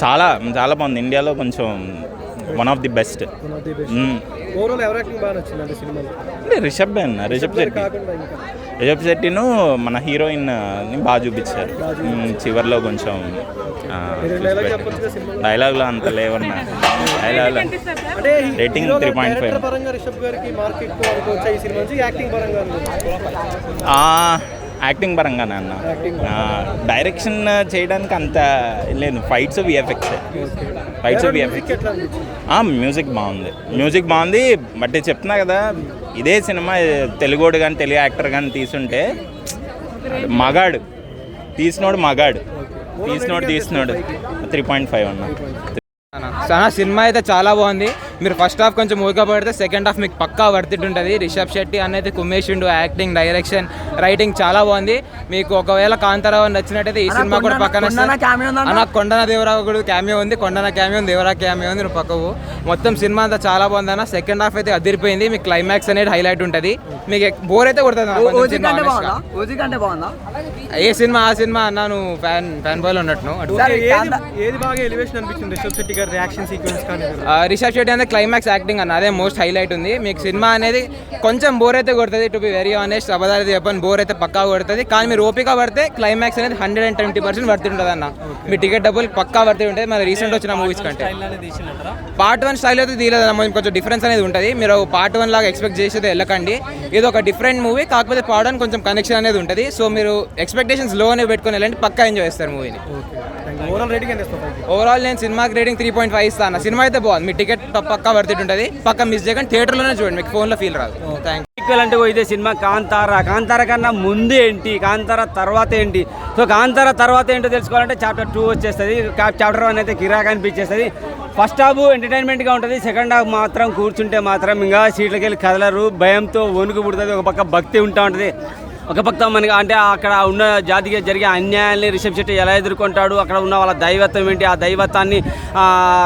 చాలా చాలా బాగుంది. ఇండియాలో కొంచెం వన్ ఆఫ్ ది బెస్ట్ అంటే రిషబ్ అన్న రిషబ్ శెట్టి. రిషబ్ శెట్టిను మన హీరోయిన్ బాగా చూపించారు. చివర్లో కొంచెం డైలాగ్లో అంత లేవన్నా. డైలాగ్లో అంటే Rating హీరోగా 3.5. యాక్టింగ్ పరంగా యాక్టింగ్ పరంగానే అన్న డైరెక్షన్ చేయడానికి అంత లేదు. Fights VFX fights VFX music బాగుంది. మ్యూజిక్ బాగుంది. బట్ చెప్తున్నా కదా ఇదే సినిమా తెలుగోడు కానీ తెలుగు యాక్టర్ కానీ తీసుంటే మగాడు. తీసినోడు మగాడు. తీసినోడు తీసినోడు. త్రీ పాయింట్ ఫైవ్ అన్న. సినిమా అయితే చాలా బాగుంది. మీరు ఫస్ట్ హాఫ్ కొంచెం ఊరిక పడితే సెకండ్ హాఫ్ మీకు పక్కా ఉంటుంది రిషబ్ శెట్టి అనేది కుమ్మేసిండు యాక్టింగ్ డైరెక్షన్ రైటింగ్ చాలా బాగుంది. మీకు ఒకవేళ కాంతారావు నచ్చినట్టయితే ఈ సినిమా కూడా పక్కన అన్న కొండన దేవరావు కూడా క్యామియో ఉంది కొండన క్యామియో దేవరా క్యామియో ఉంది పక్కవు మొత్తం సినిమా అంతా చాలా బాగుంది అన్న. సెకండ్ హాఫ్ అయితే అదిరిపోయింది. మీకు క్లైమాక్స్ అనేది హైలైట్ ఉంటుంది. మీకు బోర్ అయితే కొడుతుంది. ఏ సినిమా ఆ సినిమా అన్న నువ్వు ఫ్యాన్ ఫ్యాన్ బాయ్ ఉన్నట్టు రిషబ్ శెట్టి అనేది క్లైమాక్స్ యాక్టింగ్ అన్న అదే మోస్ట్ హైలైట్ ఉంది. మీకు సినిమా అనేది కొంచెం బోర్ అయితే కొడుతుంది టు బి వెరీ ఆనెస్ట్ అబద్ధాలు చెప్పని బోర్ అయితే పక్కా కొడుతుంది. కానీ మీరు ఓపిక పడితే క్లైమాక్స్ అనేది hundred and twenty percent worthy ఉంటుంది అన్న మీ టికెట్ డబ్బులు పక్కా వర్తి ఉంటుంది మన రీసెంట్ వచ్చిన మూవీస్ కంటే. పార్ట్ వన్ స్టైల్ అయితే తీయలేదన్న కొంచెం- కొంచెం డిఫరెన్స్ అనేది ఉంటుంది. మీరు పార్ట్ వన్ లాగా ఎక్స్పెక్ట్ చేసేది వెళ్ళకండి. ఇది ఒక డిఫరెంట్ మూవీ కాకపోతే పార్ట్ వన్ కొంచెం కనెక్షన్ అనేది ఉంటుంది. సో మీరు ఎక్స్పెక్టేషన్స్లోనే పెట్టుకొని వెళ్ళండి పక్కా ఎంజాయ్ చేస్తారు మూవీని ఓవరాల్ రేటింగ్ ఎంత ఇస్తాం ఓవరాల్ నేను సినిమాకి రేటింగ్ త్రీ పాయింట్ ఫైవ్ ఇస్తాను సినిమా అయితే బాగుంది. మీ టికెట్ పక్కా వర్తిట్ ఉంటుంది పక్క మిస్ చేయకండి. థియేటర్లోనే చూడండి. మీకు ఫోన్లో ఫీల్ రాదు. థ్యాంక్ ఈక్వల్ అంటే ఇదే సినిమా కాంతార. కాంతార కన్నా ముందు ఏంటి? కాంతార తర్వాత ఏంటి? సో కాంతార తర్వాత ఏంటో తెలుసుకోవాలంటే చాప్టర్ టూ వచ్చేస్తుంది. చాప్టర్ వన్ అయితే కిరాక్ అనిపించేస్తుంది. ఫస్ట్ హాఫ్ ఎంటర్టైన్మెంట్గా ఉంటుంది. సెకండ్ హాఫ్ మాత్రం కూర్చుంటే మాత్రం ఇంకా సీట్లకి వెళ్ళి కదలరు. భయంతో వణుకు పుడుతుంది. ఒక పక్క భక్తి ఉంటా ఉంటుంది. ఒక పక్క మనకి అంటే అక్కడ ఉన్న జాతికి జరిగే అన్యాయాన్ని రిషబ్ శెట్టి ఎలా ఎదుర్కొంటాడు? అక్కడ ఉన్న వాళ్ళ దైవత్వం ఏంటి? ఆ దైవత్వాన్ని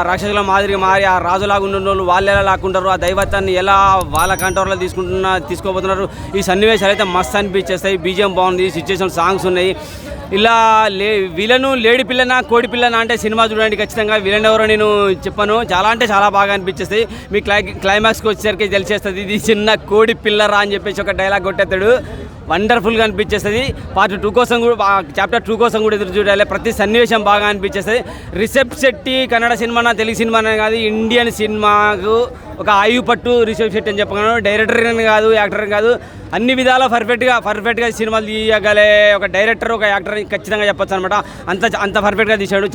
రాక్షసుల మాదిరిగా మారి ఆ రాజులాగా ఉన్న వాళ్ళు వాళ్ళు ఎలా లాక్కుంటారు? ఆ దైవత్వాన్ని ఎలా వాళ్ళ కంట్రోల్లో తీసుకుంటున్నా తీసుకోబోతున్నారు? ఈ సన్నివేశాలు అయితే మస్తు అనిపించేస్తాయి. బీజియం బాగుంది సిచ్యువేషన్ సాంగ్స్ ఉన్నాయి. ఇలా లే విలను లేడి పిల్లనా కోడి పిల్లనా అంటే సినిమా చూడండి ఖచ్చితంగా విలన్ ఎవరో నేను చెప్పను. చాలా అంటే చాలా బాగా అనిపించేస్తుంది. మీ క్లై క్లైమాక్స్కి వచ్చేసరికి తెలిసేస్తుంది ఇది చిన్న కోడి పిల్లరా అని చెప్పేసి ఒక డైలాగ్ కొట్టేస్తాడు వండర్ఫుల్గా అనిపించేస్తుంది. పార్ట్ టూ కోసం కూడా చాప్టర్ టూ కోసం కూడా ఎదురు చూడాలి. ప్రతి సన్నివేశం బాగా అనిపించేస్తుంది. రిషబ్ శెట్టి కన్నడ సినిమానా తెలుగు సినిమానా కాదు ఇండియన్ సినిమాకు ఒక ఆయువు పట్టు రిషబ్ శెట్టి అని చెప్పగలను. డైరెక్టర్ అని కాదు యాక్టర్ కాదు అన్ని విధాలా పర్ఫెక్ట్గా పర్ఫెక్ట్గా సినిమాలు తీయగలే. ఒక డైరెక్టర్ ఒక యాక్టర్ ఖచ్చితంగా చెప్పొచ్చు అనమాట అంత అంత పర్ఫెక్ట్గా తీశాడు.